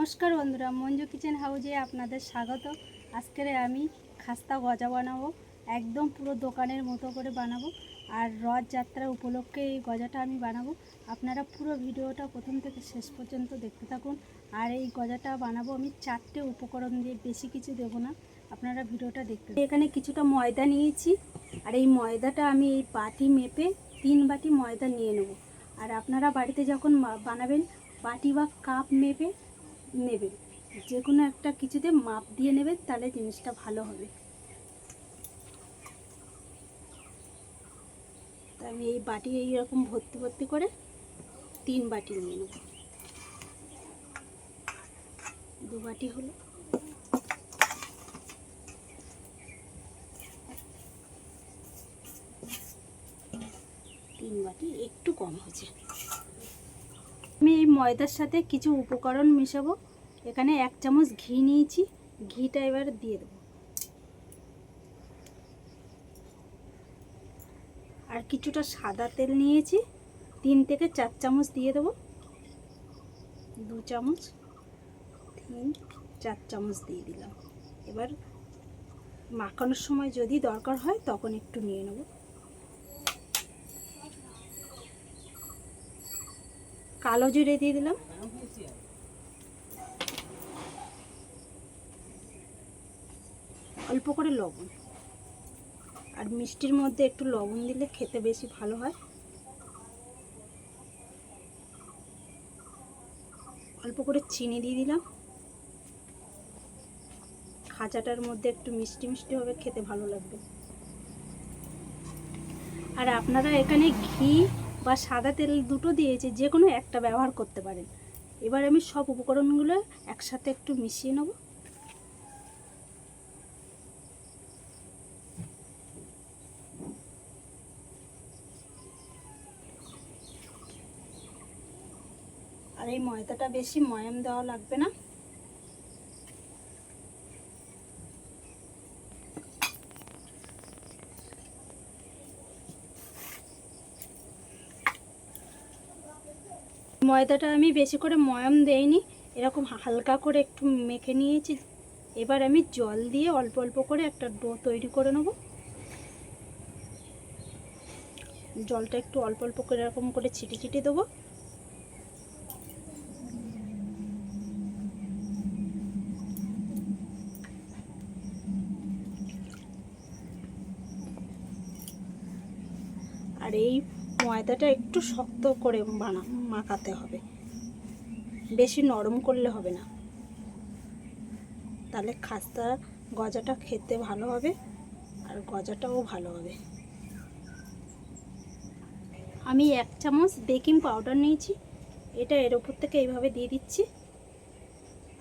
নমস্কার বন্ধুরা, মঞ্জু কিচেন হাউজে আপনাদের স্বাগত। আজকের আমি খাস্তা গজা বানাবো, একদম পুরো দোকানের মতো করে বানাবো, আর রথযাত্রা উপলক্ষে এই গজাটা আমি বানাবো। আপনারা পুরো ভিডিওটা প্রথম থেকে শেষ পর্যন্ত দেখতে থাকুন, আর এই গজাটা বানাবো আমি চারটে উপকরণ দিয়ে, বেশি কিছু দেবো না, আপনারা ভিডিওটা দেখতে এখানে কিছুটা ময়দা নিয়েছি, আর এই ময়দাটা আমি এই বাটি মেপে তিন বাটি ময়দা নিয়ে নেব। আর আপনারা বাড়িতে যখন বানাবেন, বাটি বা কাপ মেপে নেবেন যে কোনো একটা কিছুতে মাপ দিয়ে নেবে, তাহলে জিনিসটা ভালো হবে। তা আমি এই বাটি এইরকম ভর্তি ভর্তি করে তিন বাটি নিয়ে নেব। দু বাটি হলো। তিন বাটি, একটু কম হয়েছে। ময়দার সাথে কিছু উপকরণ মেশাবো। এখানে এক চামচ ঘি নিয়েছি। ঘিটা এবার দিয়ে দেবো। আর কিছুটা সাদা তেল নিয়েছি। তিন থেকে চার চামচ দিয়ে দেবো। দু চামচ, তিন, চার চামচ দিয়ে দিলাম। এবার মাখানোর সময় যদি দরকার হয়, তখন একটু নিয়ে নেব। কালো জিরে দিয়ে দিলাম। অল্প করে লবণ। আর মিষ্টির মধ্যে একটু লবণ দিলে খেতে বেশি ভালো হয়। অল্প করে চিনি দিয়ে দিলাম। খাঁচাটার মধ্যে একটু মিষ্টি মিষ্টি হবে, খেতে ভালো লাগবে। আর আপনারা এখানে ঘি বা সাদা তেল দুটো দিয়েছে, যে কোনো একটা ব্যবহার করতে পারেন। এবার আমি সব উপকরণগুলো একসাথে একটু মিশিয়ে নেব। আর এই ময়দাটা বেশি ময়াম দেওয়া লাগবে না। ময়দাটা আমি বেশি করে ময়ম দেইনি। এরকম হালকা করে একটু মেখে নিয়েছি। এবার আমি জল দিয়ে অল্প অল্প করে একটা ডো তৈরি করে নেব। জলটা একটু অল্প অল্প করে এরকম করে ছিটি ছিটি দেবো। আর এই ময়দাটা একটু শক্ত করে বানা, মাখাতে হবে। বেশি নরম করলে হবে না। তাহলে খাস্তা গজাটা খেতে ভালো হবে আর গজাটাও ভালো হবে। আমি এক চামচ বেকিং পাউডার নিয়েছি। এটা এর ওপর থেকে এইভাবে দিয়ে দিচ্ছি।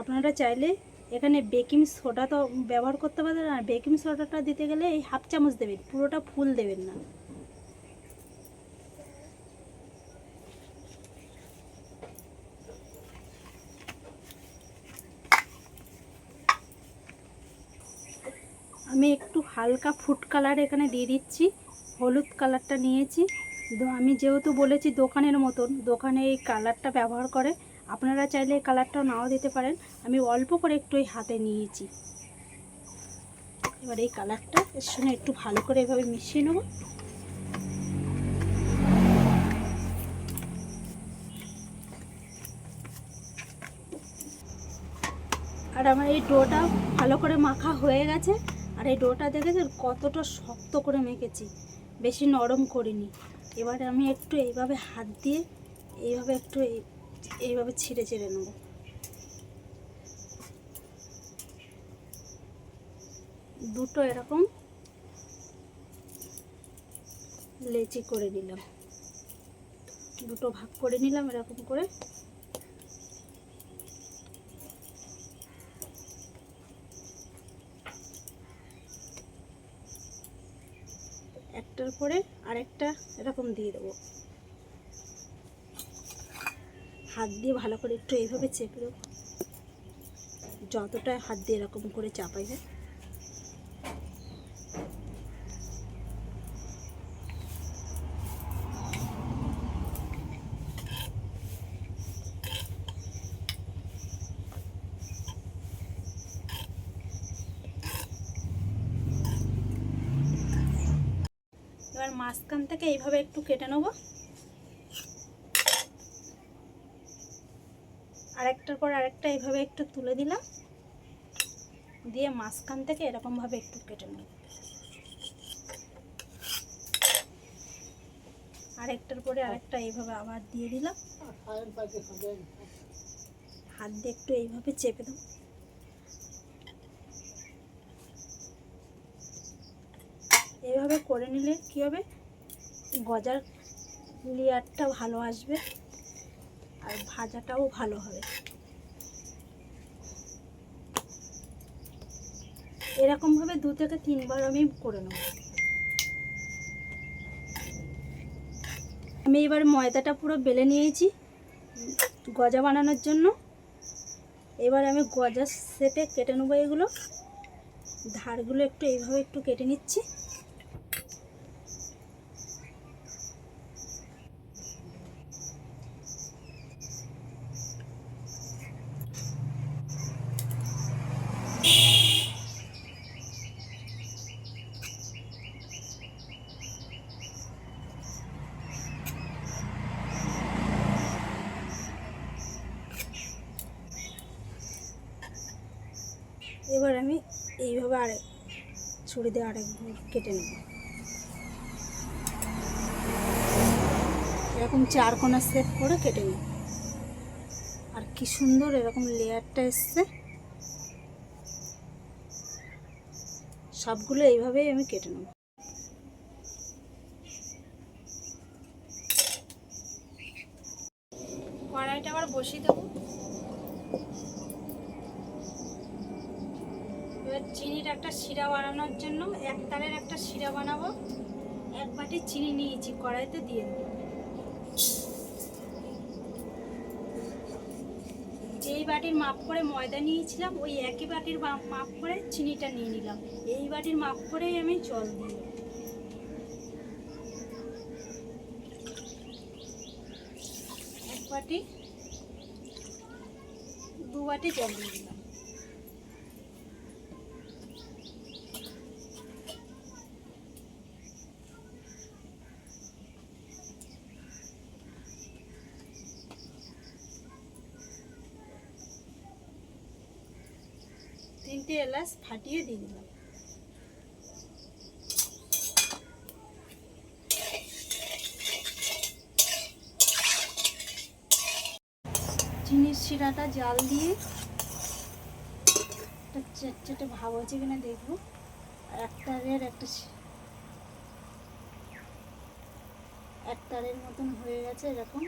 আপনারা চাইলে এখানে বেকিং সোডা তো ব্যবহার করতে পারেন আর বেকিং সোডাটা দিতে গেলে এই হাফ চামচ দেবেন। পুরোটা ফুল দেবেন না আমি একটু হালকা ফুড কালার এখানে দিয়ে দিচ্ছি। হলুদ কালারটা নিয়েছি। আমি যেহেতু বলেছি দোকানের মতন, দোকানে এই কালারটা ব্যবহার করে, আপনারা চাইলে এই কালারটা নাও দিতে পারেন। আমি অল্প করে একটু এই হাতে নিয়েছি। এবার এই কালারটা এর সঙ্গে একটু ভালো করে এভাবে মিশিয়ে নেব। আর আমার এই ডোটা ভালো করে মাখা হয়ে গেছে। আর এই ডোটা দেখেছেন? কতটা শক্ত করে মেখেছি। বেশি নরম করিনি। এবার আমি একটু এইভাবে হাত দিয়ে এইভাবে একটু এইভাবে ছিঁড়ে ছিঁড়ে নেব। দুটো এরকম লেচি করে নিলাম। দুটো ভাগ করে নিলাম এরকম করে। একটার পরে আরেকটা এরকম দিয়ে দেবো। হাত দিয়ে ভালো করে একটু এইভাবে চেপে দেবো। যতটা হাত দিয়ে এরকম করে চাপাই যায়। মাঝখান থেকে এইভাবে একটু কেটে নেব। আরেকটার পর আরেকটা এইভাবে একটু তুলে দিলাম। দিয়ে মাঝখান থেকে এরকমভাবে একটু কেটে নেব। আরেকটার পরে আরেকটা এইভাবে আবার দিয়ে দিলাম। হাত দিয়ে একটু এইভাবে চেপে দেবো। এইভাবে করে নিলে কী হবে? গজার লেয়ারটা ভালো আসবে আর ভাজাটাও ভালো হবে। এরকমভাবে দু থেকে তিনবার আমি করে নেব। আমি এবার ময়দাটা পুরো বেলে নিয়েছি গজা বানানোর জন্য। এবার আমি গজা সেটে কেটে নেব এগুলো। ধারগুলো একটু এইভাবে একটু কেটে নিচ্ছি। এবার আমি এইভাবে আরেক ছুরি দিয়ে আরেক কেটে নেব। এরকম চার কোনা সেট করে কেটে নেব। আর কি সুন্দর এরকম লেয়ারটা এসছে। সবগুলো এইভাবেই আমি কেটে নেব। কড়াইটা আবার বসিয়ে দেবো এবার চিনির একটা শিরা বানানোর জন্য এক তারের একটা শিরা বানাবো। এক বাটি চিনি নিয়েছি, কড়াইতে দিয়ে যেই বাটির মাপ করে ময়দা নিয়েছিলাম, ওই একই বাটির মাপ করে চিনিটা নিয়ে নিলাম। এই বাটির মাপ করেই আমি জল দিই। এক বাটি, দু বাটি জল দিয়ে দিলাম। তিনটে এলাচ ফাটিয়ে দিয়ে দিলাম। চিনির শিরাটা জাল দিয়ে একটা চেটচেটে ভাব হয়েছে কিনা দেখব। আর এক তারের একটা এক তারের মতন হয়ে গেছে এরকম।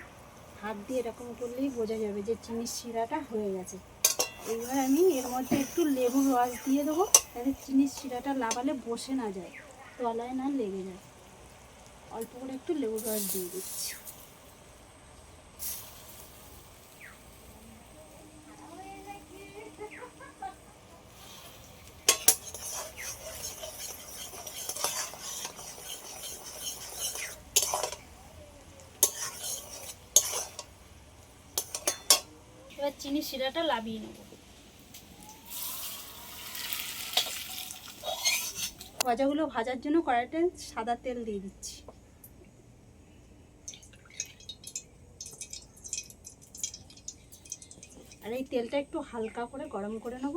হাত দিয়ে এরকম করলেই বোঝা যাবে যে চিনির শিরাটা হয়ে গেছে। এইবার আমি এর মধ্যে একটু লেবুর রস দিয়ে দেবো, যাতে চিনির শিরাটা লাগালে বসে না যায়, তলায় না লেগে যায়। অল্প করে একটু লেবুর রস দিয়ে দিচ্ছি। এবার চিনি শিরাটা লাবিয়ে নেব। গজাগুলো ভাজার জন্য কড়াইতে সাদা তেল দিয়ে দিচ্ছি। আর এই তেলটা একটু হালকা করে গরম করে নেব।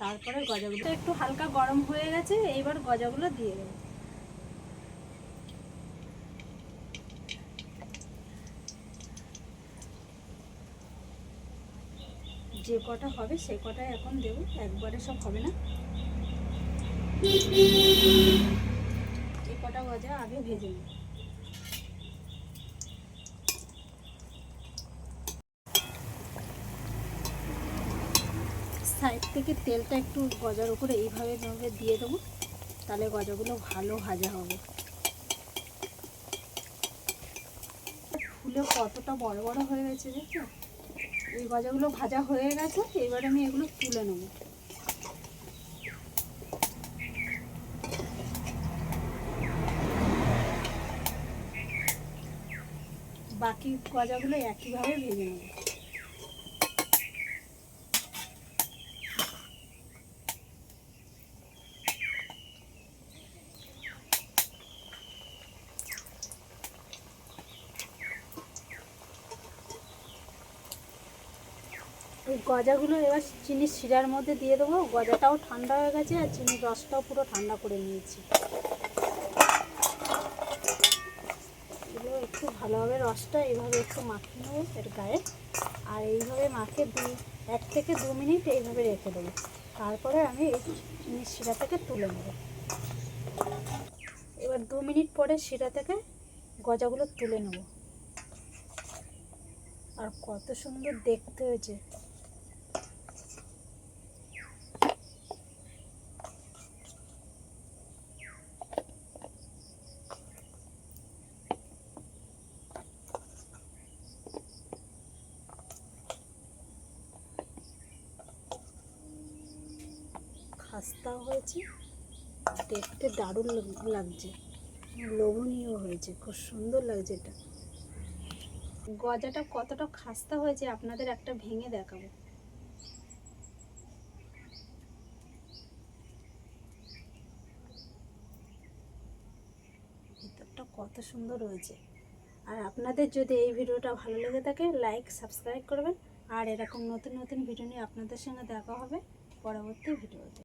তারপরে গজাগুলো একটু হালকা গরম হয়ে গেছে, এইবার গজাগুলো দিয়ে দেবো। যে কটা হবে সে কটাই এখন দেবো, একবারে সব হবে না। কটা গজা আগে ভেজে সাইড থেকে তেলটা একটু গজার উপরে এইভাবে ভাবে দিয়ে দেবো, তাহলে গজাগুলো ভালো ভাজা হবে। ফুলে কতটা বড় বড় হয়ে গেছে দেখো এই গজাগুলো ভাজা হয়ে গেছে, এবার আমি এগুলো তুলে নেব। বাকি গজাগুলো একইভাবে ভেজে নেব। গজাগুলো এবার চিনির শিরার মধ্যে দিয়ে দেবো। গজাটাও ঠান্ডা হয়ে গেছে আর চিনির রসটাও পুরো ঠান্ডা করে নিয়েছি। ভালোভাবে রসটা এইভাবে একটু মাখিয়ে নেব এর গায়ে। আর এইভাবে মাখে দুই এক থেকে দু মিনিট এইভাবে রেখে দেবো। তারপরে আমি এই শিরা থেকে তুলে নেব। এবার দু মিনিট পরে শিরা থেকে গজাগুলো তুলে নেব। আর কত সুন্দর দেখতে হয়েছে। খাস্তাও হয়েছে। দেখতে দারুণ লাগছে। লোভনীয় হয়েছে, খুব সুন্দর লাগছে এটা। গজাটা কতটা খাস্তা হয়েছে আপনাদের একটা ভেঙে দেখাবো। ভিতরটা কত সুন্দর হয়েছে। আর আপনাদের যদি এই ভিডিওটা ভালো লেগে থাকে, লাইক, সাবস্ক্রাইব করবেন। আর এরকম নতুন নতুন ভিডিও নিয়ে আপনাদের সঙ্গে দেখা হবে পরবর্তী ভিডিওতে।